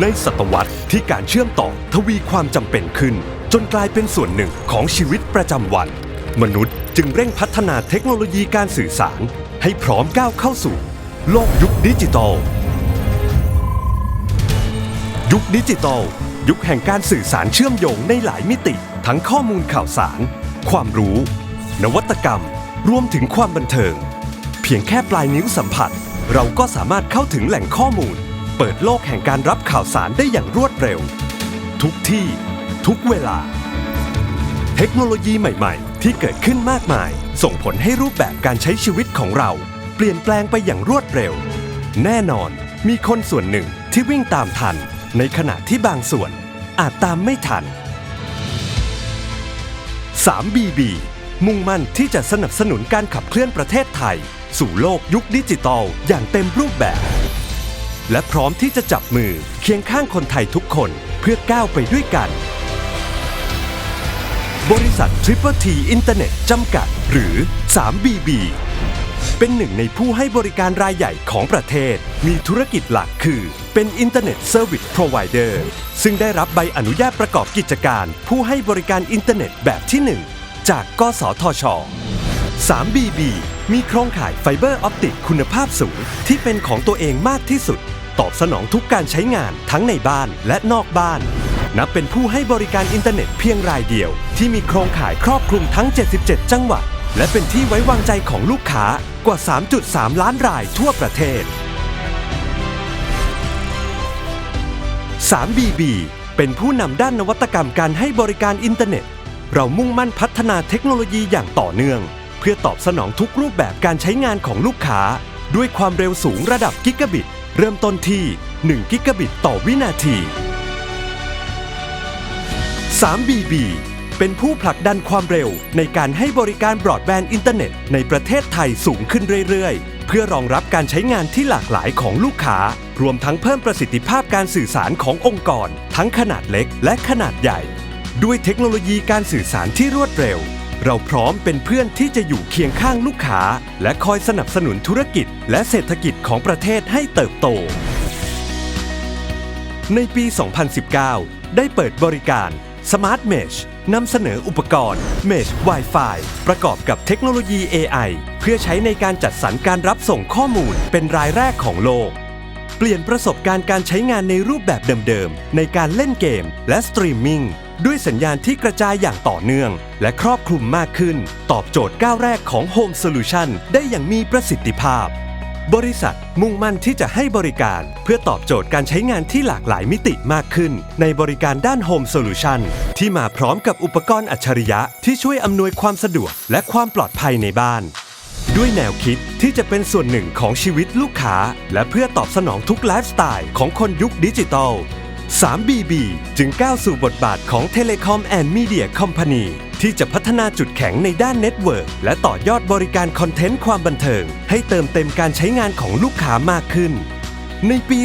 ในศตวรรษที่การเชื่อมต่อทวีความจำเป็นขึ้น จนกลายเป็นส่วนหนึ่งของชีวิตประจำวัน มนุษย์จึงเร่งพัฒนาเทคโนโลยีการสื่อสาร ให้พร้อมก้าวเข้าสู่ โลกยุคดิจิทัล ยุคดิจิทัล ยุคแห่งการสื่อสารเชื่อมโยงในหลายมิติ ทั้งข้อมูลข่าวสาร ความรู้ นวัตกรรม รวมถึงความบันเทิง เพียงแค่ปลายนิ้วสัมผัส เราก็สามารถเข้าถึงแหล่งข้อมูล เปิดโลกแห่งการรับข่าวสารได้อย่างรวดเร็ว ทุกที่ ทุกเวลา เทคโนโลยีใหม่ ๆ ที่เกิดขึ้นมากมาย ส่งผลให้รูปแบบการใช้ชีวิตของเรา เปลี่ยนแปลงไปอย่างรวดเร็ว แน่นอนมีคนส่วนหนึ่งที่วิ่งตามทัน ในขณะที่บางส่วน อาจตามไม่ทัน 3BB มุ่งมั่นที่จะสนับสนุนการขับเคลื่อนประเทศไทย สู่โลกยุคดิจิตอลอย่างเต็มรูปแบบ และพร้อมที่จะจับมือเคียงข้างคนไทยทุกคนเพื่อก้าวไปด้วยกัน บริษัท Triple T Internet จำกัด หรือ 3BB เป็นหนึ่งในผู้ให้บริการรายใหญ่ของประเทศ มีธุรกิจหลักคือ เป็น Internet Service Provider ซึ่งได้รับใบอนุญาตประกอบกิจการ ผู้ให้บริการอินเทอร์เน็ตแบบที่ 1 จากกสทช 3BB มีโครงข่ายไฟเบอร์ออปติกคุณภาพสูง ที่เป็นของตัวเองมากที่สุด ตอบสนองทุกการใช้งานทั้งในบ้านและนอกบ้าน นับเป็นผู้ให้บริการอินเทอร์เน็ตเพียงรายเดียว ที่มีโครงข่ายครอบคลุมทั้ง 77 จังหวัด และเป็นที่ไว้วางใจของลูกค้ากว่า 3.3 ล้านรายทั่วประเทศ 3BB เป็นผู้นำด้านนวัตกรรมการให้บริการอินเทอร์เน็ต เรามุ่งมั่นพัฒนาเทคโนโลยีอย่างต่อเนื่อง เพื่อตอบสนองทุกรูปแบบการใช้งานของลูกค้า ด้วยความเร็วสูงระดับกิกะบิต เริ่มต้นที่ 1 กิกะบิตต่อวินาที 3BB เป็นผู้ผลักดันความเร็วในการให้บริการบรอดแบนด์อินเทอร์เน็ต ในประเทศไทยสูงขึ้นเรื่อยๆ เพื่อรองรับการใช้งานที่หลากหลายของลูกค้า รวมทั้งเพิ่มประสิทธิภาพการสื่อสารขององค์กร ทั้งขนาดเล็กและขนาดใหญ่ ด้วยเทคโนโลยีการสื่อสารที่รวดเร็ว เราพร้อมเป็นเพื่อนที่จะอยู่เคียงข้างลูกค้า และคอยสนับสนุนธุรกิจ และเศรษฐกิจของประเทศให้เติบโต ในปี 2019 ได้เปิดบริการ Smart Mesh นำเสนออุปกรณ์ Mesh Wi-Fi ประกอบกับเทคโนโลยี AI เพื่อใช้ในการจัดสรรการรับส่งข้อมูลเป็นรายแรกของโลก เปลี่ยนประสบการณ์การใช้งานในรูปแบบเดิมๆ ในการเล่นเกมและสตรีมมิ่งด้วยสัญญาณที่กระจายอย่างต่อเนื่อง และครอบคลุมมากขึ้น ตอบโจทย์ก้าวแรกของ Home Solution ได้อย่างมีประสิทธิภาพ บริษัทมุ่งมั่นที่จะให้บริการ เพื่อตอบโจทย์การใช้งานที่หลากหลายมิติมากขึ้น ในบริการด้าน Home Solution ที่มาพร้อมกับอุปกรณ์อัจฉริยะที่ช่วยอำนวยความสะดวกและความปลอดภัยในบ้าน ด้วยแนวคิดที่จะเป็นส่วนหนึ่งของชีวิตลูกค้า และเพื่อตอบสนองทุกไลฟ์สไตล์ของคนยุคดิจิตอล 3BB จึงก้าวสู่บทบาทของ Telecom and Media Company ที่จะพัฒนาจุดแข็งในด้านเน็ตเวิร์กและต่อยอดบริการคอนเทนต์ความบันเทิง ให้เติมเต็มการใช้งานของลูกค้ามากขึ้น ในปี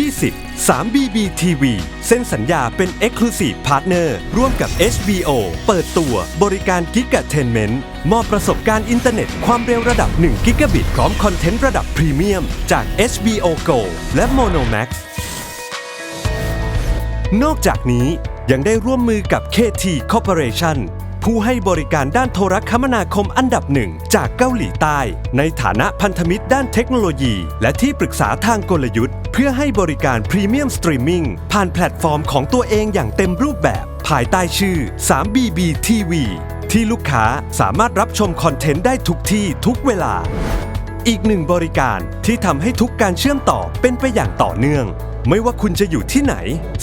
2020 3BB TV เซ็นสัญญาเป็น Exclusive Partner ร่วมกับ HBO เปิดตัวบริการ Gigatenment มอบประสบการณ์อินเทอร์เน็ตความเร็วระดับ 1 กิกะบิตพร้อมคอนเทนต์ระดับพรีเมียม จาก HBO Go และ Monomax นอกจากนี้ยังได้ร่วมมือกับ KT Corporation ผู้ให้บริการด้านโทรคมนาคมอันดับหนึ่งจากเกาหลีใต้ ในฐานะพันธมิตรด้านเทคโนโลยี และที่ปรึกษาทางกลยุทธ์ เพื่อให้บริการพรีเมียมสตรีมมิ่งผ่านแพลตฟอร์มของตัวเองอย่างเต็มรูปแบบ ภายใต้ชื่อ 3BB TV ที่ลูกค้าสามารถรับชมคอนเทนต์ได้ทุกที่ทุกเวลา อีกหนึ่งบริการที่ทำให้ทุกการเชื่อมต่อเป็นไปอย่างต่อเนื่อง ไม่ว่าคุณจะอยู่ที่ไหน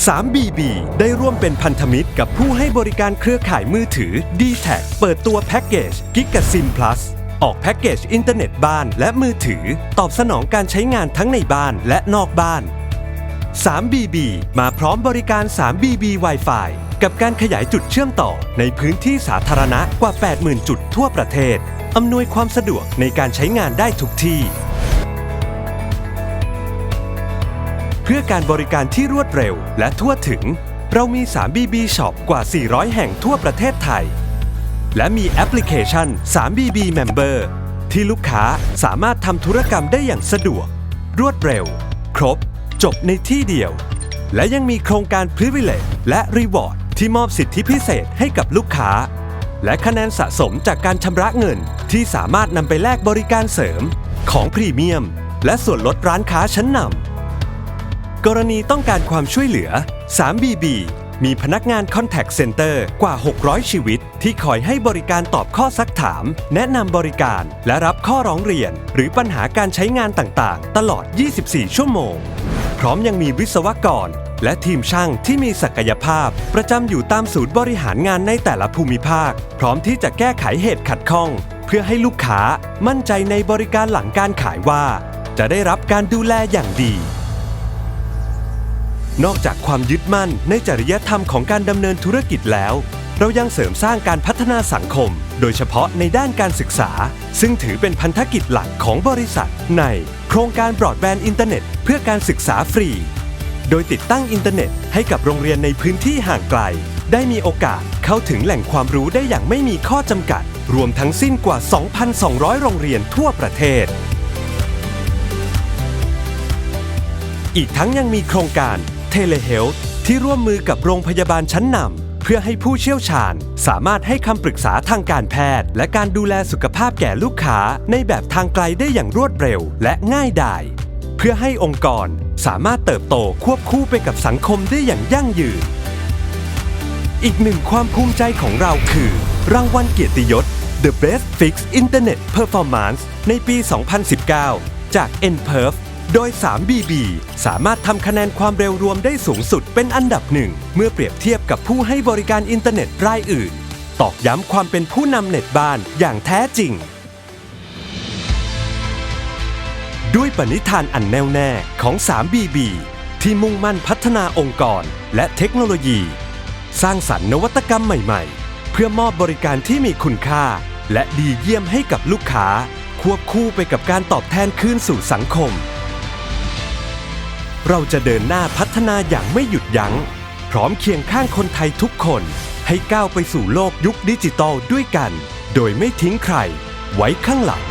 3BB ได้ร่วมเป็นพันธมิตรกับผู้ให้บริการเครือข่ายมือถือ d t แทเปิดตัวแพ็กเกจ g i g a SIM Plus ออกแพ็กเกจอินเทอร์เน็ตบ้านและมือถือ ตอบสนองการใช้งานทั้งในบ้านและนอกบ้าน 3BB มาพร้อมบริการ 3BB Wi-Fi กับการขยายจุดเชื่อมต่อในพื้นที่สาธารณะกว่า 80,000 จุดทั่วประเทศ อำนวยความสะดวกในการใช้งานได้ทุกที่ เพื่อการบริการที่รวดเร็วและทั่วถึง เรามี 3BB Shop กว่า 400 แห่งทั่วประเทศไทย และมีแอปพลิเคชัน 3BB Member ที่ลูกค้าสามารถทำธุรกรรมได้อย่างสะดวก รวดเร็ว ครบ จบในที่เดียว และยังมีโครงการ Privilege และ Reward ที่มอบสิทธิพิเศษให้กับลูกค้า และคะแนนสะสมจากการชำระเงินที่สามารถนำไปแลกบริการเสริม ของพรีเมียม และส่วนลดร้านค้าชั้นนำ กรณีต้องการความช่วยเหลือ 3BB มีพนักงาน Contact Center กว่า 600 ชีวิต ที่คอยให้บริการตอบข้อซักถาม แนะนำบริการและรับข้อร้องเรียน หรือปัญหาการใช้งานต่างๆ ตลอด 24 ชั่วโมง พร้อมยังมีวิศวกร และทีมช่างที่มีศักยภาพ ประจำอยู่ตามศูนย์บริหารงานในแต่ละภูมิภาค พร้อมที่จะแก้ไขเหตุขัดข้อง เพื่อให้ลูกค้ามั่นใจในบริการหลังการขายว่า จะได้รับการดูแลอย่างดี นอกจากความยึดมั่นในจริยธรรมของการดำเนินธุรกิจแล้ว เรายังเสริมสร้างการพัฒนาสังคม โดยเฉพาะในด้านการศึกษา ซึ่งถือเป็นพันธกิจหลักของบริษัท ในโครงการบรอดแบนด์อินเทอร์เน็ต เพื่อการศึกษาฟรี โดยติดตั้งอินเทอร์เน็ตให้กับโรงเรียนในพื้นที่ห่างไกล ได้มีโอกาสเข้าถึงแหล่งความรู้ได้อย่างไม่มีข้อจำกัด รวมทั้งสิ้นกว่า 2,200 โรงเรียนทั่วประเทศ อีกทั้งยังมีโครงการ Telehealth ที่ร่วมมือกับโรงพยาบาลชั้นนำเพื่อให้ผู้เชี่ยวชาญ สามารถให้คำปรึกษาทางการแพทย์ และการดูแลสุขภาพแก่ลูกค้าในแบบทางไกลได้อย่างรวดเร็ว และง่ายดายเพื่อให้องค์กรสามารถเติบโตควบคู่ไปกับสังคมได้อย่างยั่งยืน อีกหนึ่งความภูมิใจของเราคือ รางวัลเกียรติยศ The Best Fixed Internet Performance ในปี 2019 จาก nPerf โดย 3BB สามารถทำคะแนนความเร็วรวมได้สูงสุดเป็นอันดับหนึ่ง เมื่อเปรียบเทียบกับผู้ให้บริการอินเทอร์เน็ตรายอื่น ตอกย้ำความเป็นผู้นำเน็ตบ้านอย่างแท้จริง ด้วยปณิธานอันแน่วแน่ของ 3BB ที่มุ่งมั่นพัฒนาองค์กร และเทคโนโลยี สร้างสรรค์นวัตกรรมใหม่ ๆ เพื่อมอบบริการที่มีคุณค่า และดีเยี่ยมให้กับลูกค้า ควบคู่ไปกับการตอบแทนคืนสู่สังคม เราจะเดินหน้าพัฒนาอย่างไม่หยุดยัง้ง พร้อมเคียงข้างคนไทยทุกคน ให้ก้าวไปสู่โลกยุคดิจิตอลด้วยกัน โดยไม่ทิ้งใคร ไว้ข้างหลัง